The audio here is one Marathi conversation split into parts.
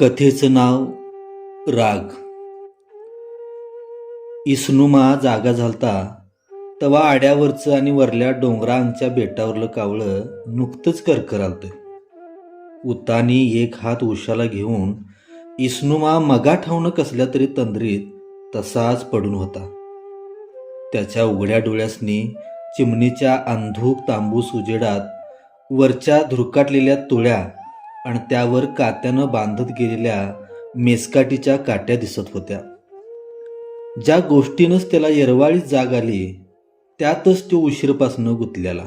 कथेचं नाव राग. इसनुमा जागा झालता तवा आड्यावरचं आणि वरल्या डोंगरांच्या बेटावरलं कावळं नुकतंच करकरालतं उतानी एक हात उशाला घेऊन इसनुमा मगा ठावणं कसल्या तरी तंद्रीत तसाच पडून होता. त्याच्या उघड्या डोळ्यासनी चिमणीच्या अंधूक तांबूस उजेडात वरच्या धुरकाटलेल्या तुळ्या आणि त्यावर कात्यानं बांधत गेलेल्या मेसकाटीच्या काट्या दिसत होत्या. ज्या गोष्टीनंच त्याला येरवाळीत जाग आली त्यातच तो उशीरपासनं गुंतलेला.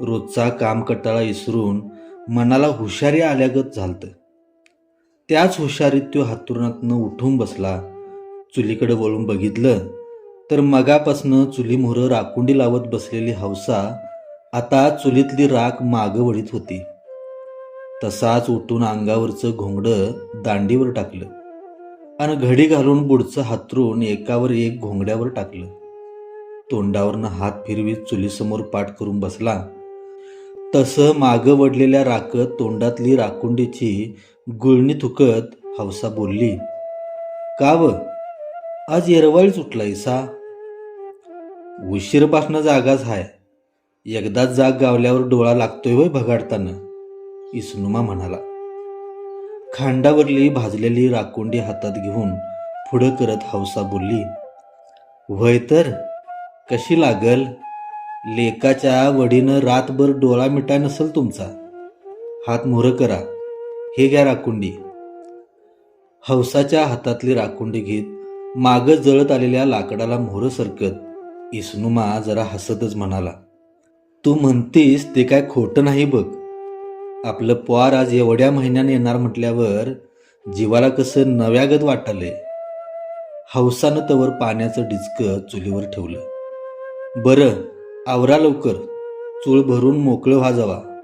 रोजचा काम कटाळा इसरून मनाला हुशारी आल्यागत झालतं. त्याच हुशारीत तो हातुरणातनं उठून बसला. चुलीकडे वळून बघितलं तर मगापासनं चुलीमोहरं राखुंडी राकुंडी लावत बसलेली हौसा आता चुलीतली राख मागं वळीत होती. तसाच उठून अंगावरचं घोंगडं दांडीवर टाकलं. आणि घडी घालून बुडचं हातरून एकावर एक घोंगड्यावर टाकलं. तोंडावरनं हात फिरवीत चुलीसमोर पाठ करून बसला. तसं मागं वडलेल्या राखत तोंडातली राकुंडीची गुळणी थुकत हौसा बोलली का व? आज येरवाळीच उठला इसा उशीरपासनं जागाच हाय. एकदाच जाग गावल्यावर डोळा लागतोय वय भगाडताना. इसनुमा म्हणाला खांडावरली भाजलेली राकोंडी हातात घेऊन पुढं करत हौसा बोलली वय तर कशी लागल? लेकाच्या वडीनं रातभर डोळा मिटाय नसेल तुमचा. हात मोहरं करा. हे घ्या राकुंडी. हौसाच्या हातातली राकुंडी घेत मागं जळत आलेल्या लाकडाला मोहरं सरकत इसनुमा जरा हसतच म्हणाला तू म्हणतीस ते काय खोटं नाही बघ. आपलं पोर आज एवढ्या महिन्याने येणार म्हटल्यावर जीवाला कसं नव्यागत वाटलंय. हौसानं तवर पाण्याचं डिचकं चुलीवर ठेवलं. बरं आवरा लवकर. चूळ भरून मोकळं व्हा जावा.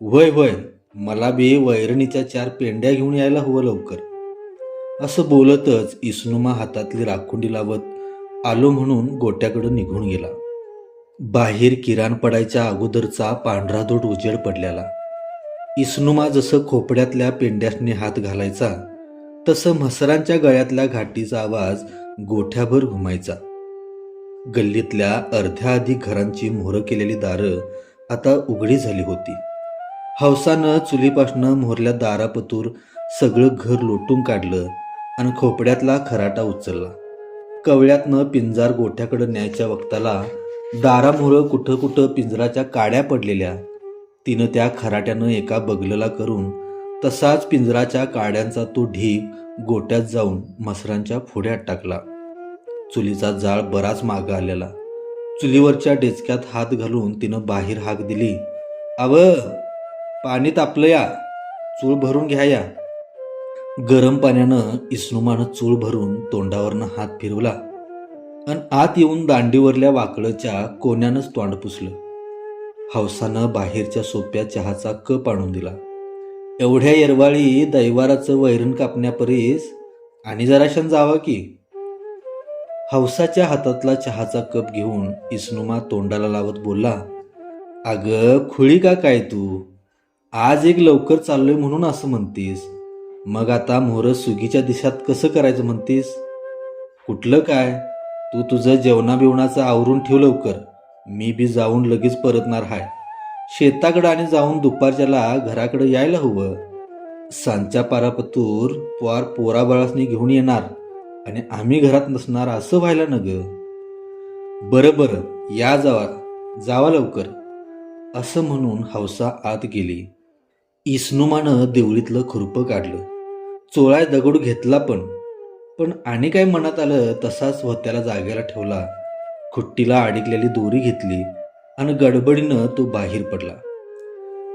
वय वय मला बी वैरणीच्या चार पेंड्या घेऊन यायला हवं लवकर. असं बोलतच इसनुमा हातातली राखुंडी लावत आलो म्हणून गोट्याकडे निघून गेला. बाहेर किराण पडायच्या अगोदरचा पांढरा दोट उजेड पडलेला. इसनुमा जसं खोपड्यातल्या पेंड्यासने हात घालायचा तसं म्हसरांच्या गळ्यातल्या घाटीचा आवाज गोठ्याभर घुमायचा. गल्लीतल्या अर्ध्या अधिक घरांची मोहरं केलेली दारं आता उघडी झाली होती. हौसानं चुलीपासनं मोहरल्या दारापतूर सगळं घर लोटून काढलं आणि खोपड्यातला खराटा उचलला. कवळ्यातनं पिंजार गोठ्याकडे न्यायच्या वक्ताला दारामोहरं कुठं कुठं पिंजराच्या काड्या पडलेल्या तिनं त्या खराट्यानं एका बगलला करून तसाच पिंजराच्या काड्यांचा तो ढीग गोट्यात जाऊन मसरांच्या फुड्यात टाकला. चुलीचा जाळ बराच मागं आलेला. चुलीवरच्या डेचक्यात हात घालून तिनं बाहेर हाक दिली. आव पाणी तापलं या. चूळ भरून घ्या या. गरम पाण्यानं इसनुमानं चूळ भरून तोंडावरनं हात फिरवला. आणि आत येऊन दांडीवरल्या वाकडच्या कोण्यानंच तोंड पुसलं. हौसानं बाहेरच्या सोप्या चहाचा कप आणून दिला. एवढ्या येरवाळी दैवाराचं वैरण कापण्यापरीस आणि जराशान जावा की. हौसाच्या हातातला चहाचा कप घेऊन इस्नुमा तोंडाला लावत बोलला अगं खुळी का काय तू? आज एक लवकर चाललोय म्हणून असं म्हणतीस. मग आता मोहर सुगीच्या दिशात कसं करायचं म्हणतीस? कुठलं काय? तू तुझं जेवणा बिवणाचं आवरून ठेव लवकर. मी बी जाऊन लगेच परतणार हाय. शेताकडं आणि जाऊन दुपारच्याला घराकडं यायला हवं. सांच्या पारापतूर पोर पोराबाळासनी घेऊन येणार आणि आम्ही घरात नसणार असं व्हायला न ग बरं बरं या जावा जावा लवकर असं म्हणून हौसा आत गेली. इसनुमानं देवळीतलं खुरपं काढलं. चोळाय दगड घेतला पण पण आणि काय मनात आलं तसाच होत्याला जागेला ठेवला. खुट्टीला अडकलेली दोरी घेतली आणि गडबडीनं तो बाहेर पडला.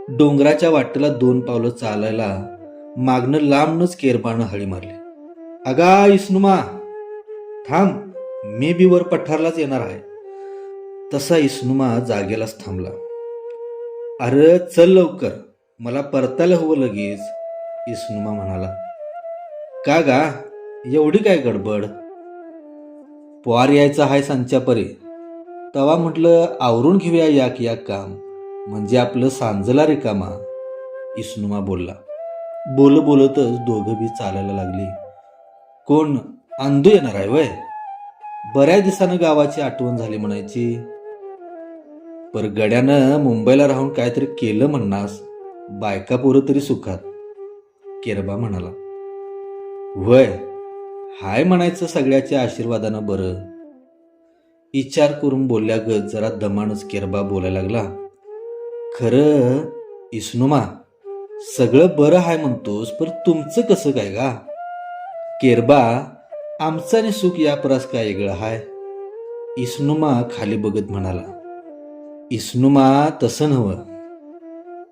डोंगराच्या वाटेला दोन पावलं चालायला मागणं लांबनच केरबानं हळी मारली. अगा इस्नुमा थांब मी बी वर पठारलाच येणार आहे. तसा इस्नुमा जागेलाच थांबला. अरे चल लवकर मला परतायला हवं लगेच इस्नुमा म्हणाला. का गा एवढी काय गडबड? पवार यायचा हाय सांच्यापरे. तवा म्हटलं आवरून घेऊया याक याक काम. म्हणजे आपलं सांजला रिकामा. इसनुमा बोलला. बोल बोलतच दोघं बी चालायला लागली. कोण अंधू येणार आहे वय? बऱ्याच दिवसानं गावाची आठवण झाली म्हणायची. पर गड्यानं मुंबईला राहून काहीतरी केलं म्हणणास बायका पोरं तरी सुखात. केरबा म्हणाला. वय हाय म्हणायचं सगळ्याच्या आशीर्वादानं बरं. विचार करून बोलल्या ग जरा दमानच केरबा बोलायला लागला. खरं इस्नुमा सगळं बरं हाय म्हणतोस पण तुमचं कसं काय का केरबा आमचं आणि सुख या परास काय वेगळं हाय? इस्नुमा खाली बघत म्हणाला. इस्नुमा तसं नव्हं.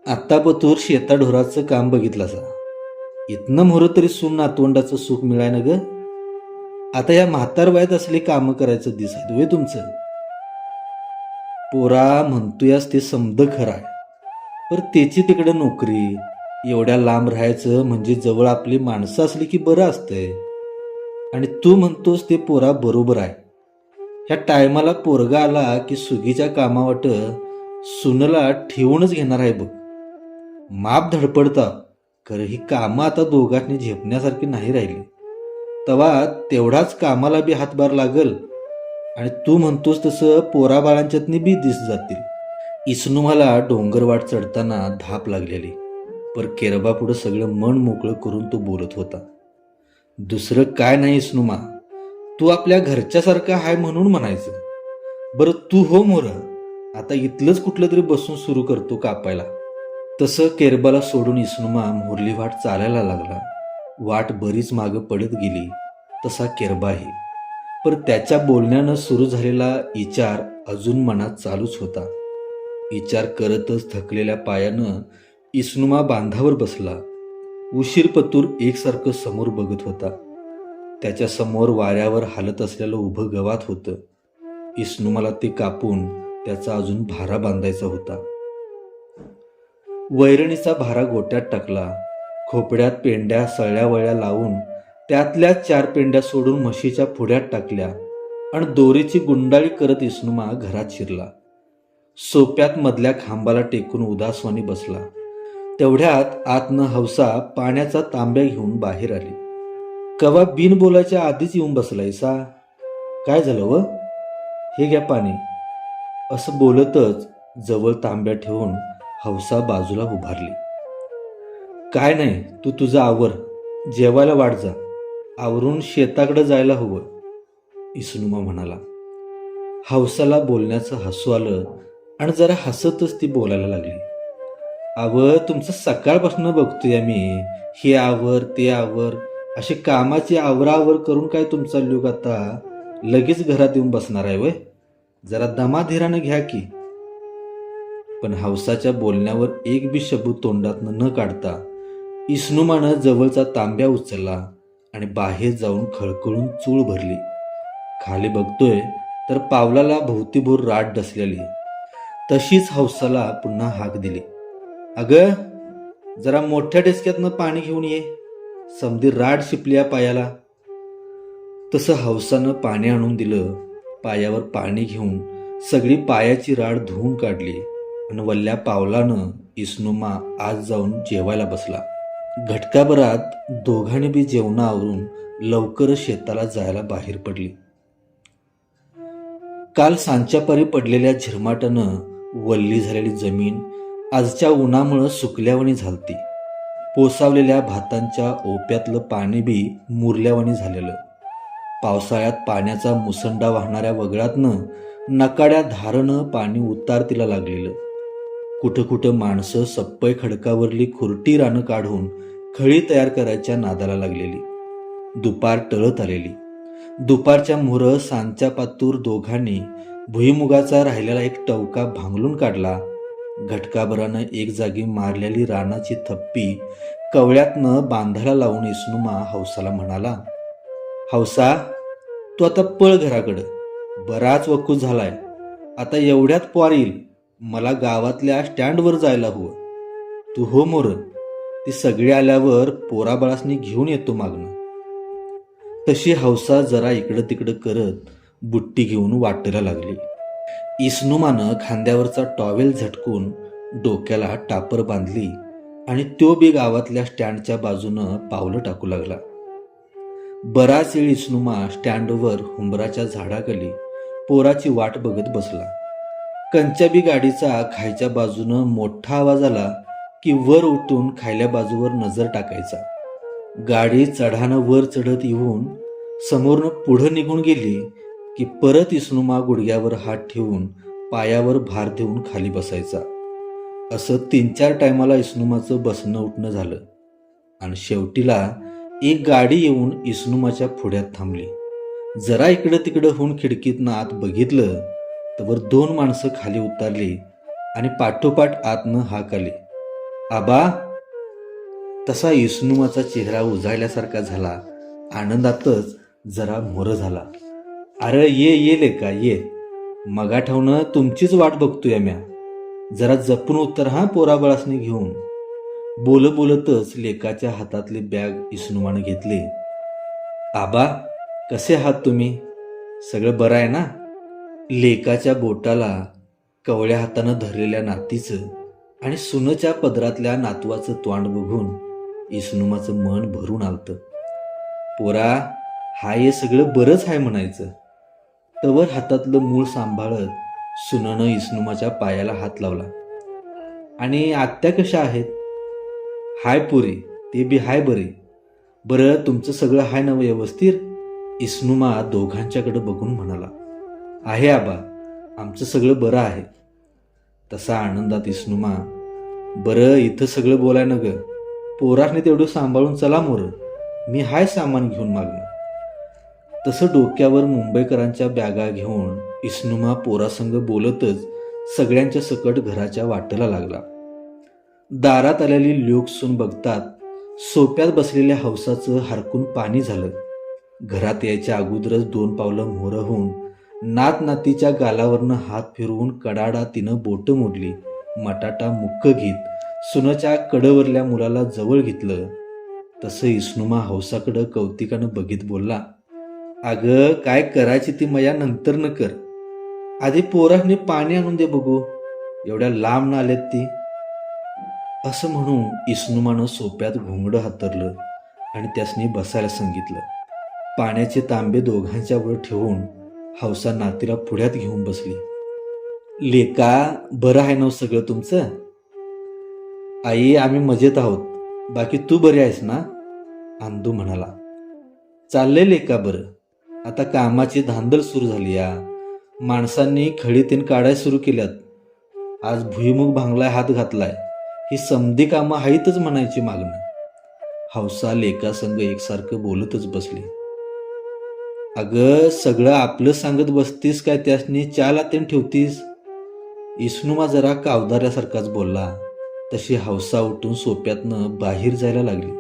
आत्ता पतूर शेताढोराचं काम बघितलं सा इथनं मोहरं तरी सून नातवंडाचं सुख मिळाय ना ग? आता या म्हातार वयात असली कामं करायचं दिसत वे तुमचं? पोरा म्हणतोयास ते समद खरं आहे. पर त्याची तिकडे नोकरी एवढ्या लांब राहायचं म्हणजे जवळ आपली माणसं असली की बरं असतंय. आणि तू म्हणतोस ते पोरा बरोबर आहे. ह्या टायमाला पोरगा आला की सुगीच्या कामावाट सुनला ठेवूनच घेणार आहे बघ. माप धडपडता खरं ही कामं आता दोघांनी झेपण्यासारखी नाही राहिली. तवा तेवढाच कामाला बी हातभार लागल. आणि तू म्हणतोस तसं पोराबाळांच्यातनी बी दिस जातील. इसनुमाला डोंगरवाट चढताना धाप लागलेली. पर केरबा पुढं सगळं मन मोकळं करून तो बोलत होता. दुसरं काय नाही इसनुमा तू आपल्या घरच्यासारखा हाय म्हणून म्हणायचं. बरं तू हो मोर. आता इथलंच कुठलं तरी बसून सुरू करतो कापायला. तसं केरबाला सोडून इसनुमा मोरली वाट चालायला लागला. वाट बरीच मागं पडत गेली तसा केरबाही पर त्याच्या बोलण्यानं सुरू झालेला विचार अजून मनात चालूच होता. विचार करतच थकलेल्या पायानं इसनुमा बांधावर बसला. उशीर पतूर एकसारखं समोर बघत होता. त्याच्यासमोर वाऱ्यावर हालत असलेलं उभं गवात होतं. इसनुमाला ते कापून त्याचा अजून भारा बांधायचा होता. वैरणीचा भारा गोट्यात टाकला. खोपड्यात पेंड्या सळ्यावळ्या लावून त्यातल्या चार पेंड्या सोडून म्हशीच्या पुढ्यात टाकल्या आणि दोरीची गुंडाळी करत इसनुमा घरात शिरला. सोप्यात मधल्या खांबाला टेकून उदासवानी बसला. तेवढ्यात आतनं हौसा पाण्याचा तांब्या घेऊन बाहेर आली. कवा बिन बोलायच्या आधीच येऊन बसलायसा काय झालं व? हे घ्या पाणी. असं बोलतच जवळ तांब्या ठेवून हौसा बाजूला उभारली. काय नाही तू तुझं आवर. जेवायला वाट जा. आवरून शेताकडे जायला हवं इसनुमा म्हणाला. हौसाला बोलण्याचं हसू आलं आणि जरा हसतच ती बोलायला लागली. आवर तुमचं सकाळपासून बघतोय मी हे आवर ते आवर. असे कामाची आवरावर करून काय तुमचा लोक आता? लगेच घरात येऊन बसणार आहे वय. जरा दमाधीरानं घ्या की. पण हौसाच्या बोलण्यावर एक बी शब्द तोंडातनं न काढता इस्नुमानं जवळचा तांब्या उचलला आणि बाहेर जाऊन खळखळून चूळ भरली. खाली बघतोय तर पावलाला भोवतीभोर राट डसलेली तशीच हौसाला पुन्हा हाक दिली. अग जरा मोठ्या डेस्क्यातनं पाणी घेऊन ये. समधी राड शिपली या पायाला. तसं हौसानं पाणी आणून दिलं. पायावर पाणी घेऊन सगळी पायाची राड धुवून काढली आणि वल्ल्या पावलानं इस्नुमा आज जाऊन जेवायला बसला. घटकाभरात दोघांनी बी जेवणावरून लवकर शेताला जायला बाहेर पडली. काल सांच्यापारी पडलेल्या झिरमाटानं वल्ली झालेली जमीन आजच्या उन्हामुळं सुकल्यावणी झालती. पोसावलेल्या भातांच्या ओप्यातलं पाणी बी मुरल्यावणी झालेलं. पावसाळ्यात पाण्याचा मुसंडा वाहणाऱ्या वगळातनं नकाड्या धारणं पाणी उतारतीला लागलेलं. कुठं कुठं माणसं सप्पय खडकावरली खुरटी रानं काढून खळी तयार करायच्या नादाला लागलेली. दुपार टळत आलेली. दुपारच्या मोहर सांच्या पातूर दोघांनी भुईमुगाचा राहिलेला एक टवका भांगलून काढला. घटकाभरानं एक जागी मारलेली रानाची थप्पी कवळ्यातनं बांधायला लावून इसनुमा हौसाला म्हणाला हौसा तू आता पळ घराकडं. बराच वकूत झालाय. आता एवढ्यात पोर येईल. मला गावातल्या स्टँडवर जायला हवं. तू हो मोर. ती सगळी आल्यावर पोराबाळासनी घेऊन येतो मागणं. तशी हौसा जरा इकडं तिकडं करत बुट्टी घेऊन वाटेला लागली. इसनुमानं खांद्यावरचा टॉवेल झटकून डोक्याला टापर बांधली आणि तो बी गावातल्या स्टँडच्या बाजूनं पावलं टाकू लागला. बराच वेळ इस्नुमा स्टँडवर हुंबराच्या झाडाखाली पोराची वाट बघत बसला. कंच्या बी गाडीचा खायच्या बाजूनं मोठा आवाज आला की वर उठून खायल्या बाजूवर नजर टाकायचा. गाडी चढानं वर चढत येऊन समोरनं पुढं निघून गेली की परत इस्नुमा गुडघ्यावर हात ठेवून पायावर भार देऊन खाली बसायचा. असं तीन चार टायमाला इस्नुमाचं बसणं उठणं झालं. आणि शेवटीला एक गाडी येऊन इसनुमाच्या पुढ्यात थांबली. जरा इकडं तिकडं होऊन खिडकीतनं आत बघितलं तर दोन माणसं खाली उतरली आणि पाठोपाठ आतनं हाक आली. आबा तसा युसनुमाचा चेहरा उजाळल्यासारखा झाला. आनंदातच जरा मोर झाला. अरे ये ये लेका ये. मगाठवनं तुमचीच वाट बघतोय म्या जरा जपून उत्तर हा पोराबळासने घेऊन. बोल बोलतच लेकाच्या हातातली बॅग इसनुमानं घेतली. आबा कसे आहात तुम्ही? सगळं बरं आहे ना? लेकाच्या बोटाला कवळ्या हातानं धरलेल्या नातीचं आणि सुनच्या पदरातल्या नातवाचं तोंड बघून इस्नुमाचं मन भरून आलतं. पोरा हा हे सगळं बरंच आहे म्हणायचं. तवर हातातलं मूळ सांभाळत सुननं इसनुमाच्या पायाला हात लावला. आणि आत्या कशा आहेत? हाय पुरी ते बी हाय बरे. बरं तुमचं सगळं हाय ना व्यवस्थित इस्नुमा दोघांच्याकडे बघून म्हणाला. आहे आबा आमचं सगळं बरं आहे. तसा आनंदात इस्नुमा बरं इथं सगळं बोलाय ना ग पोराने तेवढं सांभाळून चला मोर. मी हाय सामान घेऊन मागणं. तसं डोक्यावर मुंबईकरांच्या बॅगा घेऊन इस्नुमा पोरासंग बोलतच सगळ्यांच्या सकट घराच्या वाटेला लागला. दारात आलेली लोक सून बघतात सोप्यात बसलेल्या हौसाचं हरकून पाणी झालं. घरात यायच्या अगोदरच दोन पावलं मोहरं होऊन नात नातीच्या गालावरनं हात फिरवून कडाडा तिनं बोटं मोडली मटाटा मुक्क घेत सुनच्या कडवरल्या मुलाला जवळ घेतलं. तसं इस्नुमा हौसाकडं कौतिकानं बघित बोलला अगं काय करायची ती मया नंतर न कर. आधी पोराने पाणी आणून दे बघू एवढ्या लांब ना आलेत ती. असं म्हणून इस्नुमानं सोप्यात घोंगडं हातरलं आणि त्यासनी बसायला सांगितलं. पाण्याचे तांबे दोघांच्या वर ठेवून हौसा नातीला पुढ्यात घेऊन बसली. लेका बरं आहे ना सगळं तुमचं? आई आम्ही मजेत आहोत. बाकी तू बरी आहेस ना? आंदू म्हणाला. चाललंय लेका बरं. आता कामाची धांदल सुरू झाली या. माणसांनी खळी तीन काढाय सुरू केल्यात. आज भुईमुख भांगलाय हात घातलाय. ही समधी कामं हाईतच म्हणायची मागणं. हौसा लेका संग एकसारखं बोलतच बसली. अगं सगळं आपलं सांगत बसतीस काय त्यासनी चाला तेन ठेवतीस? इसनुमा जरा कावदाऱ्यासारखाच बोलला. तशी हौसा उठून सोप्यातनं बाहेर जायला लागली.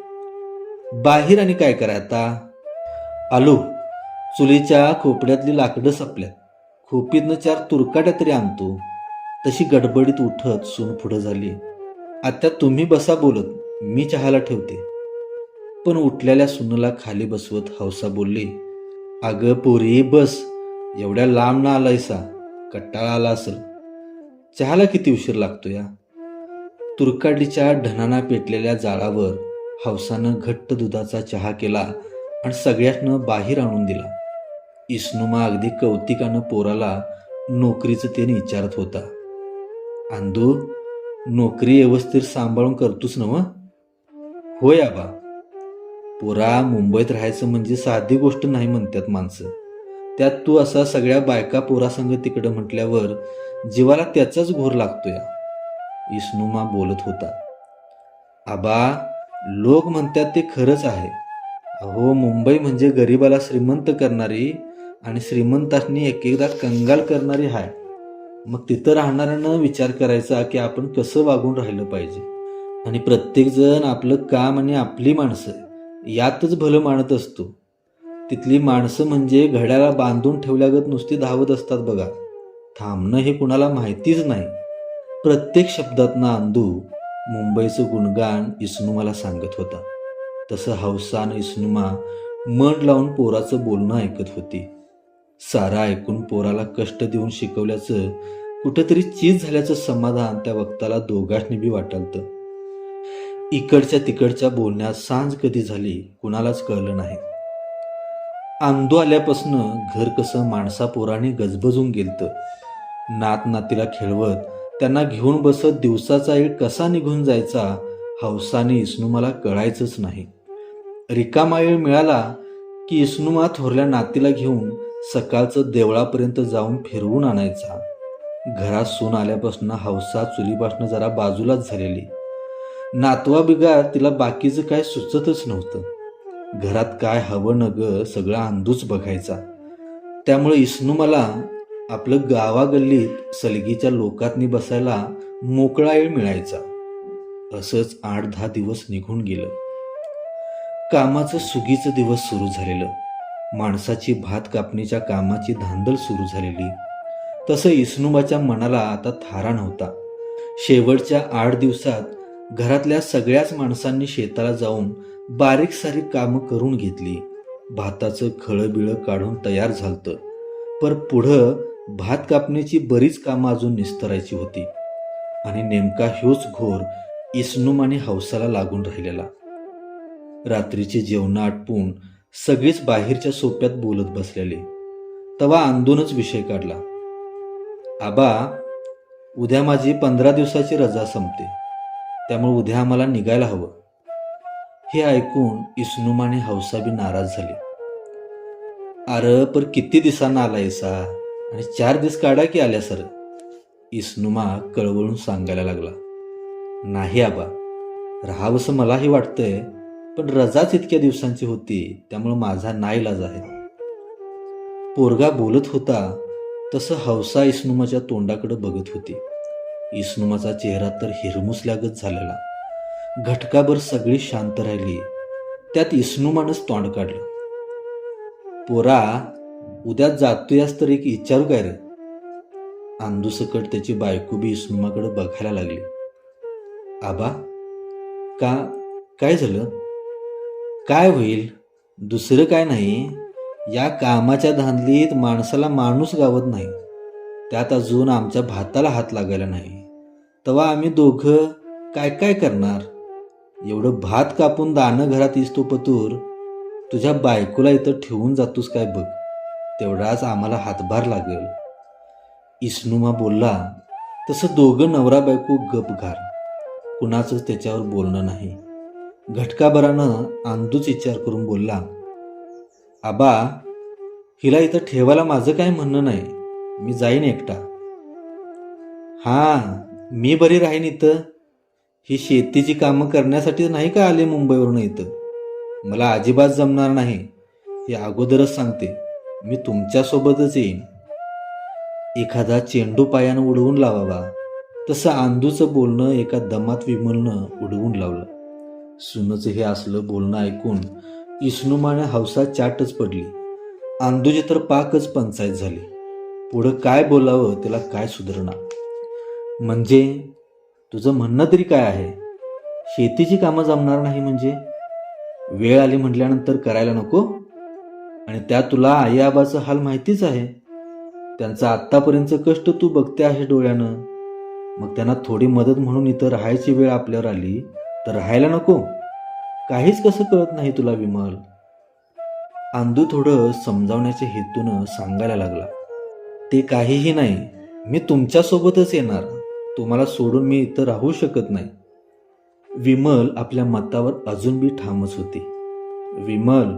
बाहेर आणि काय कराय आता? आलो चुलीच्या खोपड्यातली लाकडं सपल्यात. खोपीतनं चार तुरकाट्या तरी आणतो. तशी गडबडीत उठत सून पुढं झाली. आता तुम्ही बसा बोलत मी चहाला ठेवते. पण उठलेल्या सुनला खाली बसवत हौसा बोलली अगं पोरी बस. एवढ्या लांब ना आलायसा. कट्टाळा आला असेल. चहाला किती उशीर लागतो या? तुरकाडीच्या ढनाना पेटलेल्या जाळावर हौसानं घट्ट दुधाचा चहा केला आणि सगळ्यातनं बाहेर आणून दिला. इस्नुमा अगदी कौतिकानं पोराला नोकरीचं त्याने विचारत होता. अंदू नोकरी व्यवस्थित सांभाळून करतोस नव होय आबा. पुरा मुंबईत राहायचं म्हणजे साधी गोष्ट नाही म्हणतात माणसं. त्यात तू असा सगळ्या बायका पोरासंग तिकडं म्हटल्यावर जीवाला त्याचाच घोर लागतो या इस्नुमा बोलत होता. आबा लोक म्हणतात ते खरंच आहे. अहो मुंबई म्हणजे गरिबाला श्रीमंत करणारी आणि श्रीमंतांनी एक एकदा कंगाल करणारी आहे मग तिथं राहणाऱ्यानं विचार करायचा की आपण कसं वागून राहिलं पाहिजे. आणि प्रत्येकजण आपलं काम आणि आपली माणसं. यातच भलं मानत असतो. तिथली माणसं म्हणजे घड्याला बांधून ठेवल्यागत नुसती धावत असतात बघा. थांबणं हे कुणाला माहितीच नाही. प्रत्येक शब्दातनं अंदू मुंबईचं गुणगान इस्नुमाला सांगत होता. तसं हौसान इस्नुमा मन लावून पोराचं बोलणं ऐकत होती. सारा ऐकून पोराला कष्ट देऊन शिकवल्याचं कुठंतरी चीज झाल्याचं समाधान त्या वक्ताला दोघांनी बी वाटालतं. इकडच्या तिकडच्या बोलण्यात सांज कधी झाली कुणालाच कळलं नाही. आंदू आल्यापासनं घर कसं माणसा पोराने गजबजून गेलतं. नात नातीला खेळवत त्यांना घेऊन बसत दिवसाचा एक कसा निघून जायचा हौसाने इसनू मला कळायचंच नाही. रिकामा वेळ मिळाला की इस्नुमा थोरल्या नातीला घेऊन सकाळचं देवळापर्यंत जाऊन फिरवून आणायचा. घरात सून आल्यापासून हौसा चुलीपासून जरा बाजूलाच झालेली. नातवा बिगार तिला बाकीचं काय सुचतच नव्हतं. घरात काय हवं नग सगळा सगळं अंदूच बघायचा. त्यामुळे इस्नू मला आपलं गावागल्लीत सलगीच्या लोकातनी बसायला मोकळा वेळ मिळायचा. असंच आठ दहा दिवस निघून गेलं. कामाचं सुगीचं दिवस सुरू झालेलं. माणसाची भात कापणीच्या कामाची धांदल सुरू झालेली. तसं इस्नुबाच्या मनाला आता थारा नव्हता. शेवटच्या आठ दिवसात घरातल्या सगळ्याच माणसांनी शेताला जाऊन बारीक सारीक कामं करून घेतली. भाताचं खळबिळं काढून तयार झालतं. पर पुढं भात कापण्याची बरीच कामं अजून निस्तरायची होती. आणि नेमका ह्योच घोर इसनुम आणि हौसाला लागून राहिलेला. रात्रीचे जेवण आटपून सगळीच बाहेरच्या सोप्यात बोलत बसलेले. तवा आंदोनच विषय काढला. आबा उद्या माझी पंधरा दिवसाची रजा संपते. त्यामुळे उद्या आम्हाला निघायला हवं. हे ऐकून इस्नुम आणि हौसाबी नाराज झाली. अरे पर किती दिवसांना आलायसा आणि चार दिवस काढा की आल्या सर? इस्नुमा कळवळून सांगायला लागला. नाही आबा राहावंसं मलाही वाटतंय पण रजाच इतक्या दिवसांची होती त्यामुळं माझा नाईलाज आहे. पोरगा बोलत होता तसं हौसा इस्नुमाच्या तोंडाकडे बघत होती. इस्नुमाचा चेहरा तर हिरमुसल्यागत झालेला. घटकाभर सगळी शांत राहिली. त्यात इस्नुमानच तोंड काढलं. पोरा उद्या जातोयास तर एक विचारू काय रे? आंदूसकट त्याची बायको बी इस्नुमाकडे बघायला लागली. आबा का काय झालं? काय होईल? दुसरं काय नाही? या कामाच्या धांदलीत माणसाला माणूस गावत नाही. त्यात अजून आमच्या भाताला हात लागायला नाही. तेव्हा आम्ही दोघं काय काय करणार? एवढं भात कापून दाणं घरात इसतो पतूर तुझ्या बायकोला इथं ठेवून जातोस काय बघ? तेवढाच आम्हाला हातभार लागेल. इस्नुमा बोलला तसं दोघं नवरा बायको गपघार कुणाचंच त्याच्यावर बोलणं नाही. घटकाभरानं आंदूच विचार करून बोलला आबा हिला इथं ठेवायला माझं काय म्हणणं नाही? मी जाईन एकटा. हां मी बरी राहीन इथं. ही शेतीची कामं करण्यासाठी नाही का आले मुंबईवरून इथं? मला अजिबात जमणार नाही. हे अगोदरच सांगते. मी तुमच्यासोबतच येईन. एखादा चेंडू पायानं उडवून लावावा. तसं आंदूचं बोलणं एका दमात विमलनं उडवून लावलं. सुनचं हे असलं बोलणं ऐकून इस्नुमाने हौसा चाटच पडली. आंदूची तर पाकच पंचायत झाली. पुढं काय बोलावं त्याला काय सुधारणा म्हणजे तुझं म्हणणं तरी काय आहे? शेतीची कामं जमणार नाही म्हणजे? वेळ आली म्हटल्यानंतर करायला नको? आणि त्या तुला आई आबाचं हाल माहितीच आहे. त्यांचा आत्तापर्यंतचं कष्ट तू बघते आहे डोळ्यानं. मग त्यांना थोडी मदत म्हणून इथं राहायची वेळ आपल्यावर आली तर राहायला नको. काहीच कसं कळत नाही तुला विमल. आंदू थोडं समजावण्याच्या हेतूनं सांगायला लागला. ते काहीही नाही. मी तुमच्यासोबतच येणार. तुम्हाला सोडून मी इथं राहू शकत नाही. विमल आपल्या मतावर अजून बी ठामच होती. विमल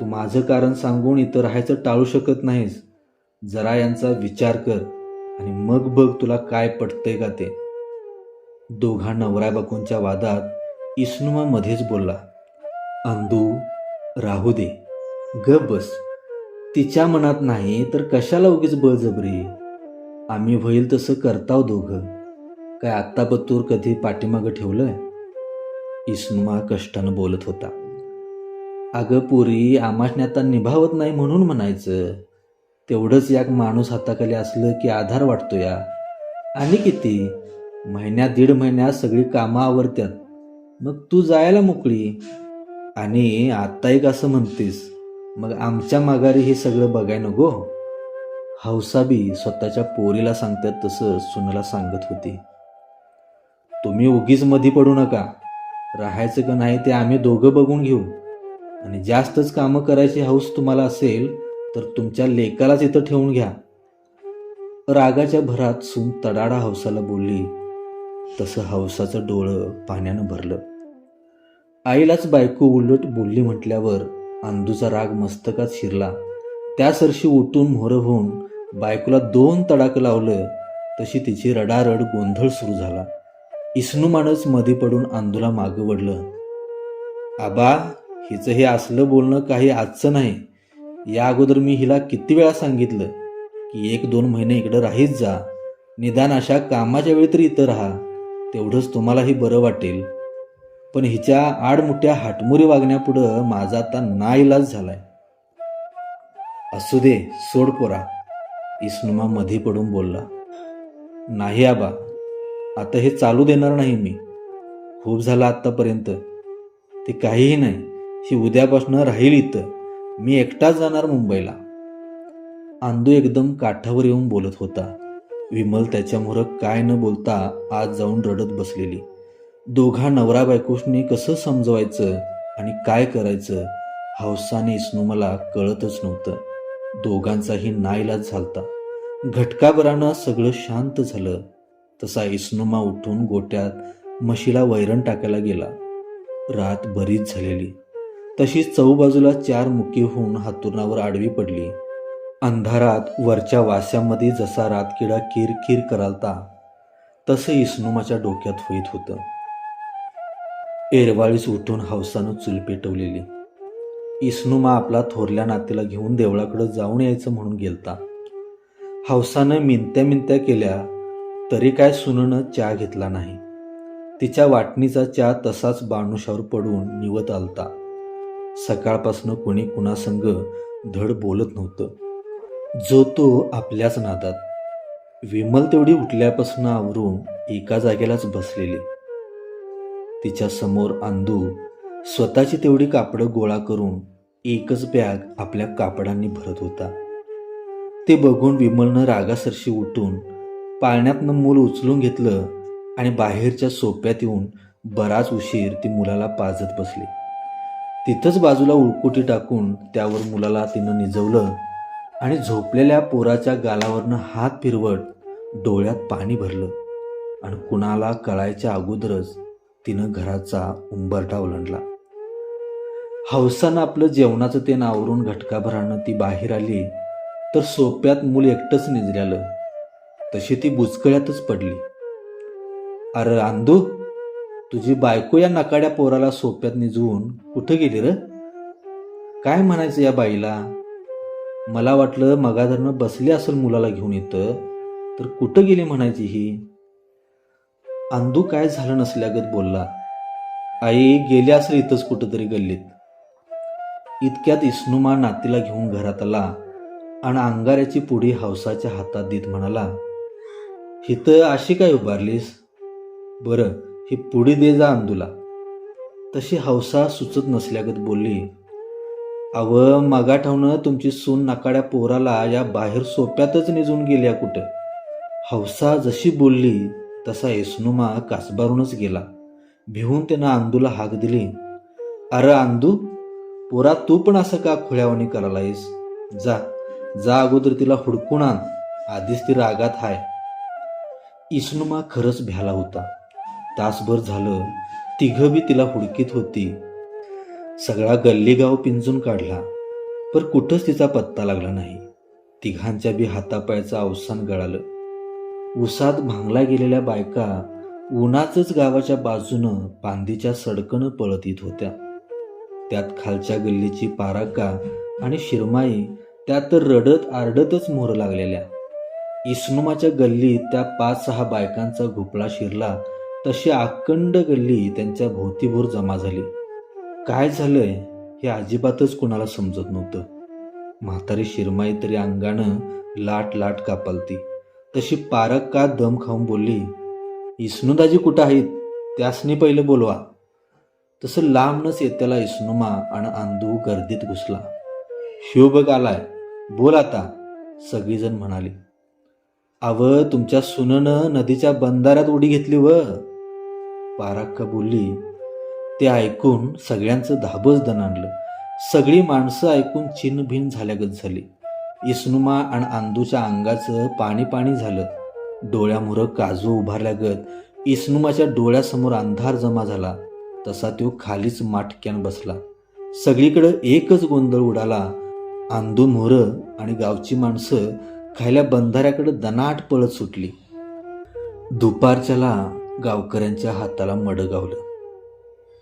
तू माझं कारण सांगून इथं राहायचं टाळू शकत नाहीस. जरा यांचा विचार कर आणि मग बघ तुला काय पटतंय का ते. दोघा नवरा बाकूंच्या वादात इस्नुमा मध्येच बोलला. अंदू राहू दे. ग बस. तिच्या मनात नाही तर कशाला उगीच बळजबरी आम्ही होईल तसं करताव दोघं. काय आत्ता पत्तूर कधी पाठीमागं ठेवलंय? इस्मा कष्टानं बोलत होता. अगं पुरी आमाशने आता निभावत नाही म्हणून म्हणायचं. तेवढंच याक माणूस हाताखाली असलं की आधार वाटतो या. आणि किती? महिन्यात दीड महिन्यात सगळी कामं आवरत्यात. मग तू जायला मोकळी? आणि आत्ता एक असं म्हणतेस. मग आमच्या माघारी हे सगळं बघाय नको. हौसाबी स्वतःच्या पोरीला सांगतात तसं सुनाला सांगत होती. तुम्ही उगीच मधी पडू नका. राहायचं का नाही ते आम्ही दोघं बघून घेऊ. आणि जास्तच कामं करायची हौस तुम्हाला असेल तर तुमच्या लेकालाच इथं ठेवून घ्या. रागाच्या भरात सून तडाडा हौसाला बोलली. तसं हौसाचं डोळं पाण्यानं भरलं. आईलाच बायको उलट बोलली म्हटल्यावर अंदूचा राग मस्तकात शिरला. त्या सरशी उठून मोहरं होऊन बायकोला दोन तडाक लावलं तशी तिची रडारड गोंधळ सुरू झाला. इसनुमानच मध्ये पडून आंदूला मागं वडलं आबा हिचं हे असलं बोलणं काही आजचं नाही. या अगोदर मी हिला किती वेळा सांगितलं की एक दोन महिने इकडं राहीत जा. निदान अशा कामाच्या वेळी तरी इथं राहा. तेवढंच तुम्हालाही बरं वाटेल. पण हिच्या आडमुठ्या हाटमुरी वागण्यापुढं माझा आता नाईलाज झालाय. असू दे सोड पोरा इसनुमा मध्ये पडून बोलला. नाही आबा आता हे चालू देणार नाही मी. खूप झालं आत्तापर्यंत. ते काहीही नाही ही उद्यापासून राहील इथं. मी एकटाच जाणार मुंबईला. आंदू एकदम काठावर येऊन बोलत होता. विमल त्याच्यामुळं काय न बोलता आज जाऊन रडत बसलेली. दोघा नवरा बायकोशनी कसं समजवायचं आणि काय करायचं हौसाने इसनू मला कळतच नव्हतं. दोघांचाही नाईलाज झालता. घटकाभरानं सगळं शांत झालं. तसा इसनुमा उठून गोट्यात म्हशीला वैरण टाकायला गेला. रात बरीच झालेली. तशीच चौबाजूला चार मुकी होऊन हातुरणावर आडवी पडली. अंधारात वरच्या वास्यामध्ये जसा रातकिडा किरकिर करालता तसं इसनुमाच्या डोक्यात होईत होतं. एरवाळीस उठून हौसानं चूल पेटवलेली. इस्नुमा आपला थोरल्या नातीला घेऊन देवळाकडं जाऊन यायचं म्हणून गेलता. हौसानं मिनत्या मिनत्या केल्या तरी काय सुननं चहा घेतला नाही. तिच्या वाटणीचा चहा तसाच बाणुशावर पडून निवत आलता. सकाळपासनं कोणी कुणासंग धड बोलत नव्हतं. जो तो आपल्याच नादात. विमल तेवढी उठल्यापासून आवरून एका जागेलाच बसलेली. तिच्या समोर आंदू स्वतःची तेवढी कापडं गोळा करून एकच बॅग आपल्या कापडांनी भरत होता. ते बघून विमलनं रागासरशी उठून पाळण्यातनं मूल उचलून घेतलं आणि बाहेरच्या सोप्यात येऊन बराच उशीर ती मुलाला पाजत बसली. तिथंच बाजूला उळकुटी टाकून त्यावर मुलाला तिनं निजवलं आणि झोपलेल्या पोराच्या गालावरनं हात फिरवत डोळ्यात पाणी भरलं आणि कुणाला कळायच्या अगोदरच तिनं घराचा उंबरटा ओलांडला. हौसानं आपलं जेवणाचं ते नावरून घटकाभरानं ती बाहेर आली तर सोप्यात मूल एकटंच निजल्यालं. तशी ती बुचकळ्यातच पडली. अरे आंदू तुझी बायको या नकाड्या पोराला सोप्यात निजवून कुठं गेली र? काय म्हणायचं या बाईला? मला वाटलं मगाधरनं बसली असेल मुलाला घेऊन येतं तर कुठं गेली म्हणायची ही? अंदू काय झालं नसल्यागत बोलला. आई गेली असेल इथंच कुठंतरी गल्लीत. इतक्यात इस्नुमा नातीला घेऊन घरात आला आणि अंगाऱ्याची पुढी हौसाच्या हातात देत म्हणाला हिथं अशी काय उभारलीस? बरं ही पुढी दे जा अंदूला. तशी हौसा सुचत नसल्यागत बोलली अव मगाठावनं तुमची सून नकाड्या पोराला या बाहेर सोप्यातच निजून गेल्या कुठं? हौसा जशी बोलली तसा एसनुमा कासबारूनच गेला. भिवून त्यानं आंदूला हाक दिली. अरे अंदू पोरा तू पण असं का खुळ्यावानी करायलायस? जा जा अगोदर तिला हुडकून आण. आधीच ती रागात हाय. इसनुमा खरंच भ्याला होता. तासभर झालं तिघं बी तिला हुडकीत होती. सगळा गल्लीगाव पिंजून काढला. पर कुठंच तिचा पत्ता लागला नाही. तिघांच्या बी हातापायाचं अवसान गळालं. उसात भांगला गेलेल्या बायका उन्हाचंच गावाच्या बाजूनं पांदीच्या सडकनं पळत येत होत्या. त्यात खालच्या गल्लीची पाराका आणि शिरमाई त्या तर रडत आरडतच मोर लागलेल्या. इस्नुमाच्या गल्लीत त्या पाच सहा बायकांचा घोपळा शिरला तशी अखंड गल्ली त्यांच्या भोवतीभोर जमा झाली. काय झालंय हे अजिबातच कुणाला समजत नव्हतं. म्हातारी शिरमाई तरी अंगानं लाट लाट कापालती. तशी पारक का दम खाऊन बोलली इस्नुदाजी कुठं आहेत? त्यासनी पहिलं बोलवा. तसं लांबनच येत्याला इस्नुमा आणि अंदू गर्दीत घुसला. शिवबग आलाय बोल आता सगळीजण म्हणाली. अव तुमच्या सुननं नदीच्या बंधाऱ्यात उडी घेतली व. पाराक्का बोलली ते ऐकून सगळ्यांचं धाबच दणाणलं. सगळी माणसं ऐकून चिनभिन झाल्यागत झाली. इसनुमा आणि आंदूच्या अंगाचं पाणी पाणी झालं. डोळ्यामुरं काजू उभारल्यागत इसनुमाच्या डोळ्यासमोर अंधार जमा झाला. तसा तो खालीच माटक्यान बसला. सगळीकडं एकच गोंधळ उडाला. आंदू मोहरं आणि गावची माणसं खायल्या बंधाऱ्याकडे दनाट पळत सुटली. दुपारच्याला गावकऱ्यांच्या हाताला मड गावलं.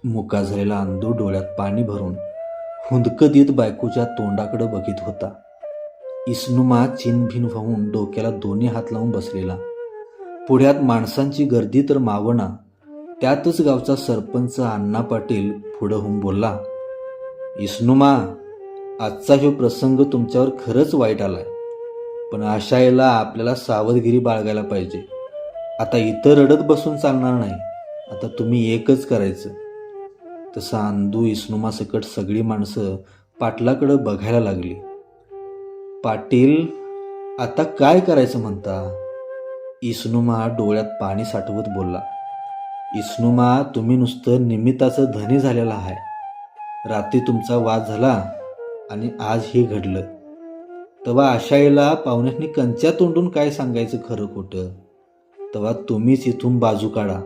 मुका झालेला अंदू डोळ्यात पाणी भरून हुंदकत देत बायकोच्या तोंडाकडे बघित होता. इसनुमा चिनभिन वाहून डोक्याला दोन्ही हात लावून बसलेला. पुढ्यात माणसांची गर्दी तर मावना त्यातच गावचा सरपंच अण्णा पाटील पुढं होऊन बोलला इस्नुमा आजचा ह्यो प्रसंग तुमच्यावर खरंच वाईट आलाय. पण अशा याला आपल्याला सावधगिरी बाळगायला पाहिजे. आता इतर रडत बसून चालणार नाही. आता तुम्ही एकच करायचं. तसं अंदू इस्नुमा सकट सगळी माणसं पाटलाकडं बघायला लागली. पाटील आता काय करायचं म्हणता? इस्नुमा डोळ्यात पाणी साठवत बोलला. इस्नुमा तुम्ही नुसतं निमित्ताचं धनी झालेला आहे. रात्री तुमचा वाद झाला आणि आज हे घडलं. तेव्हा आशाईला पाहुण्यानी कंच्या तोंडून काय सांगायचं खरं खोटं? तेव्हा तुम्हीच इथून बाजू काढा.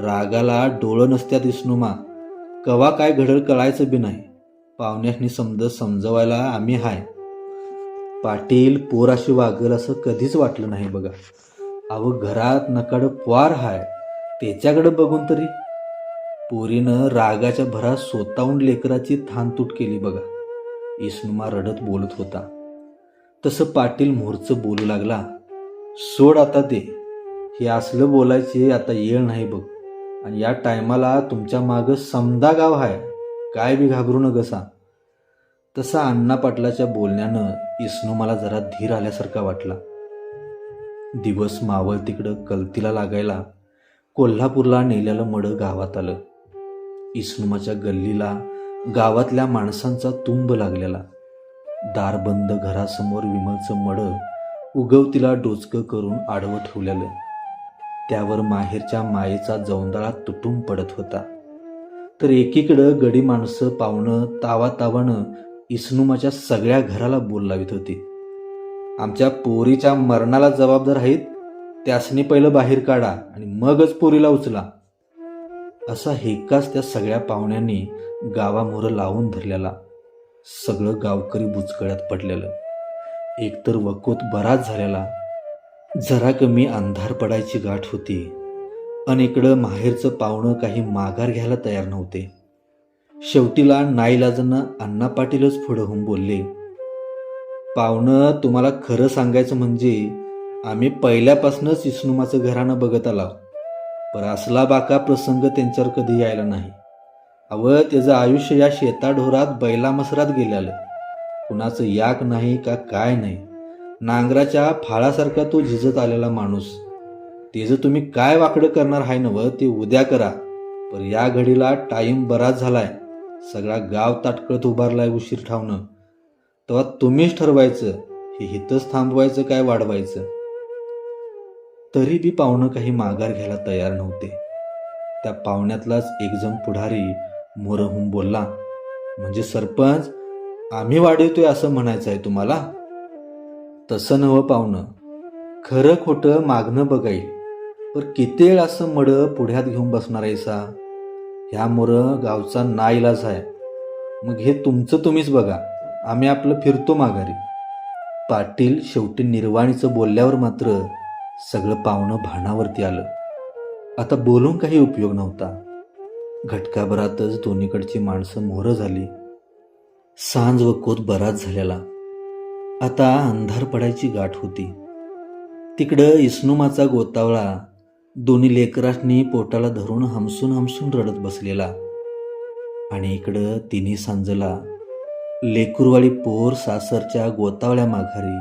रागाला डोळं नसत्यात इस्नुमा. कवा काय घडल कळायचं बी नाही. पाहुण्यासनी समज समजवायला आम्ही हाय. पाटील पोराशी वागल असं कधीच वाटलं नाही बघा. अव घरात नकाड पोर हाय त्याच्याकडे बघून तरी. पोरीनं रागाच्या भरात स्वतःहून लेकराची थानतूट केली बघा. इसनुमा रडत बोलत होता. तसं पाटील मोरचं बोलू लागला. सोड आता ते हे असलं बोलायचे आता येळ नाही बघ. आणि या टायमाला तुमच्या मागं समदा गाव आहे काय बी घाबरू न तसा अण्णा पाटलाच्या बोलण्यानं इसनू मला जरा धीर आल्यासारखा वाटला. दिवस मावळ तिकडं कलतीला लागायला कोल्हापूरला नेलेलं मडं गावात आलं. इसनुमाच्या गल्लीला गावातल्या माणसांचा तुंब लागलेला. दारबंद घरासमोर विमलचं मडं उगवतीला डोचकं करून आडवं ठेवलेलं. त्यावर माहेरच्या मायेचा जौंदाळा तुटून पडत होता. तर एकीकडं गडी माणसं पाहुणं तावा इसनू माझ्या सगळ्या घराला बोल लावित होती. आमच्या पोरीच्या मरणाला जबाबदार आहेत त्यासनी पहिलं बाहेर काढा आणि मगच पोरीला उचला. असा हेकाच त्या सगळ्या पाहुण्यांनी गावामोर लावून धरलेला. सगळं गावकरी बुचकळ्यात पडलेलं. एकतर वकोत बराच झालेला. जरा कमी अंधार पडायची गाठ होती. अन इकडं माहेरचं पाहुणं काही माघार घ्यायला तयार नव्हते. शेवटीला नाईलाजानं अण्णा पाटीलच पुढं होऊन बोलले पाहुणं तुम्हाला खरं सांगायचं म्हणजे आम्ही पहिल्यापासूनच इस्नुमाचं घरानं बघत आलो. पर असला बाका प्रसंग त्यांच्यावर कधी यायला नाही. अव त्याचं आयुष्य या शेताढोरात बैला मसरात गेलेलं. कुणाचं याक नाही का काय नाही. नांगराच्या फाळासारखा तो झिजत आलेला माणूस. त्याचं तुम्ही काय वाकडं करणार आहे नवं ते उद्या करा. पर या घडीला टाईम बराच झालाय. सगळा गाव ताटकळत उभारलाय उशीर ठावणं. तेव्हा तुम्हीच ठरवायचं हे हितच थांबवायचं काय वाढवायचं? तरी बी पाहुणं काही माघार घ्यायला तयार नव्हते. त्या पाहुण्यातलाच एकजण पुढारी मोरहून बोलला म्हणजे सरपंच आम्ही वाढवतोय असं म्हणायचं आहे तुम्हाला? तसं नवं पाहुणं. खरं खोटं मागणं बघाईल पर किती वेळ असं मडं पुढ्यात घेऊन बसणार आहे सा ह्या मोरं गावचा नाईलाज आहे. मग हे तुमचं तुम्हीच बघा. आम्ही आपलं फिरतो माघारी. पाटील शेवटी निर्वाणीचं बोलल्यावर मात्र सगळं पाहुणं भानावरती आलं. आता बोलून काही उपयोग नव्हता. घटकाभरातच दोन्हीकडची माणसं मोहरं झाली. सांज व कोत बराच झालेला. आता अंधार पडायची गाठ होती. तिकडं इस्नुमाचा गोतावळा दोन्ही लेकरांनी पोटाला धरून हमसून हमसून रडत बसलेला. आणि इकडं तिन्ही सांजला लेकूरवाळी पोर सासरच्या गोतावळ्या माघारी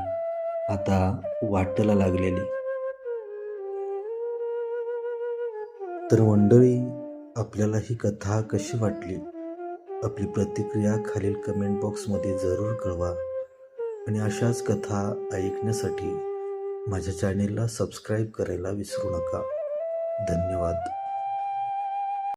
आता वाटला लागलेली. तर मंडळी आपल्याला ही कथा कशी वाटली? आपली प्रतिक्रिया खालील कमेंट बॉक्समध्ये जरूर कळवा. आणि अशाच कथा ऐकण्यासाठी माझ्या चॅनेलला सबस्क्राईब करायला विसरू नका. धन्यवाद.